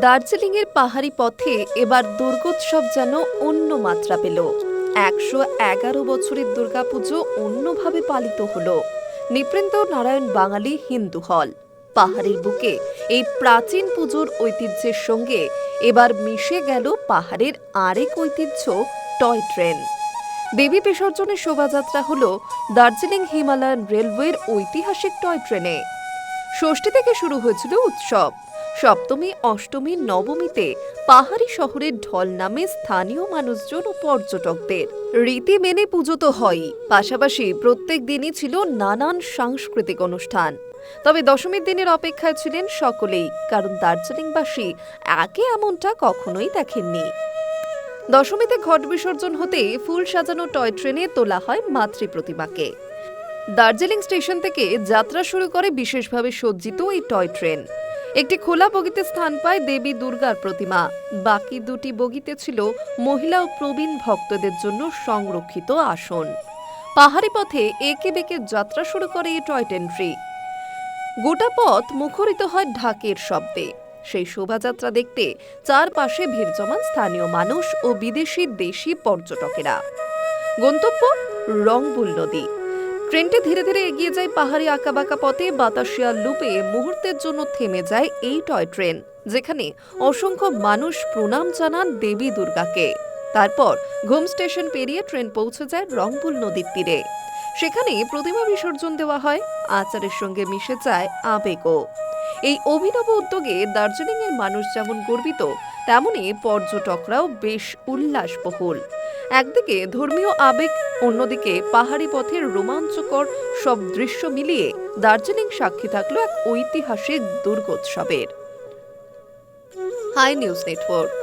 দার্জিলিংয়ের পাহাড়ি পথে এবার দুর্গোৎসব যেন অন্য মাত্রা পেল। একশো এগারো বছরের দুর্গাপুজো অন্যভাবে পালিত হলো। নৃপেন্দ্র নারায়ণ বাঙালি হিন্দু হল। পাহাড়ের বুকে এই প্রাচীন পুজোর ঐতিহ্যের সঙ্গে এবার মিশে গেল পাহাড়ের আরেক ঐতিহ্য, টয় ট্রেন। দেবী বিসর্জনের শোভাযাত্রা হল দার্জিলিং হিমালয়ান রেলওয়ের ঐতিহাসিক টয় ট্রেনে। ষষ্ঠী থেকে শুরু হয়েছিল উৎসব। সপ্তমী, অষ্টমী, নবমীতে পাহাড়ি শহরের ঢল নামে স্থানীয় মানুষজন ও পর্যটকদের রীতি মেনে পুজো তো হয়ই। পাশাপাশি প্রত্যেক দিনই ছিল নানান সাংস্কৃতিক অনুষ্ঠান। তবে দশমীর দিনের অপেক্ষায় ছিলেন সকলেই, কারণ দার্জিলিংবাসী আগে এমনটা কখনোই দেখেননি। দশমীতে ঘট বিসর্জন হতে ফুল সাজানো টয় ট্রেনে তোলা হয় মাতৃ প্রতিমাকে। দার্জিলিং স্টেশন থেকে যাত্রা শুরু করে বিশেষভাবে সজ্জিত এই টয় ট্রেন। একটি খোলা বগিতে স্থান পায় দেবী দুর্গার প্রতিমা। বাকি দুটি বগিতে ছিল মহিলা ও প্রবীণ ভক্তদের জন্য সংরক্ষিত আসন। পাহাড়ি পথে একে বেঁকে যাত্রা শুরু করে এই টয় ট্রেনটি গোটা পথ মুখরিত হয় ঢাকের শব্দে। সেই শোভাযাত্রা দেখতে চারপাশে ভিড় জমান স্থানীয় মানুষ ও বিদেশি দেশি পর্যটকেরা। গন্তব্য রংবুল নদী। ট্রেনটি ধীরে ধীরে এগিয়ে যায় পাহাড়ি আঁকাবাঁকা পথে, বাতাসিয়া লুপে মুহূর্তের জন্য থেমে যায় এই টয় ট্রেন, যেখানে অসংখ্য মানুষ প্রণাম জানান দেবী দুর্গাকে। তারপর ঘুম স্টেশন পেরিয়ে ট্রেন পৌঁছে যায় রংপুল নদীর তীরে। সেখানে প্রতিমা বিসর্জন দেওয়া হয়, আচারের সঙ্গে মিশে যায় আবেগও। এই অভিনব উদ্যোগে দার্জিলিংয়ের মানুষ যেমন গর্বিত, তেমনি পর্যটকরাও বেশ উল্লাসবহুল। একদিকে ধর্মীয় আবেগ, অন্যদিকে পাহাড়ি পথের রোমাঞ্চকর সব দৃশ্য মিলিয়ে দার্জিলিং সাক্ষী থাকল এক ঐতিহাসিক দুর্গোৎসবের। Hi News Network.